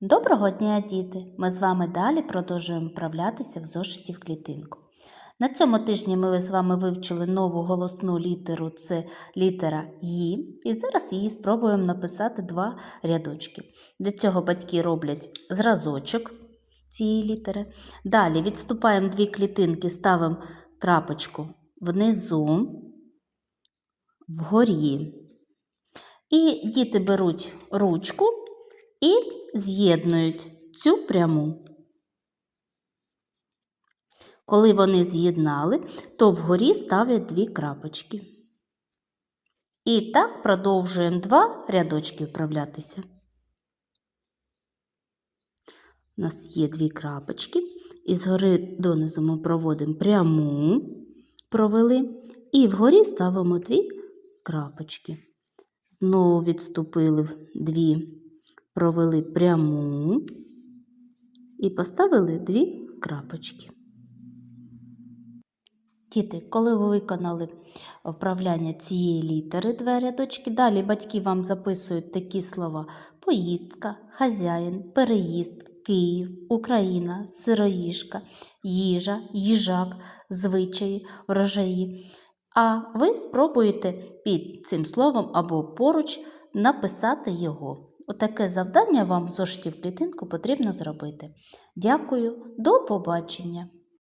Доброго дня, діти! Ми з вами далі продовжуємо вправлятися в зошиті в клітинку. На цьому тижні ми з вами вивчили нову голосну літеру це літера «Ї», і зараз її спробуємо написати два рядочки. Для цього батьки роблять зразочок цієї літери. Далі відступаємо дві клітинки, ставимо крапочку внизу, вгорі. І діти беруть ручку і з'єднують цю пряму. Коли вони з'єднали, то вгорі ставлять дві крапочки. І так продовжуємо два рядочки вправлятися. У нас є дві крапочки, і згори донизу ми проводимо пряму, провели, і вгорі ставимо дві крапочки. Знову відступили дві провели пряму і поставили дві крапочки. Діти, коли ви виконали вправляння цієї літери, два рядочки, далі батьки вам записують такі слова: поїздка, хазяїн, переїзд, Київ, Україна, сироїжка, їжа, їжак, звичаї, врожаї. А ви спробуєте під цим словом або поруч написати його. Отаке завдання вам в зошиті клітинку потрібно зробити. Дякую, до побачення!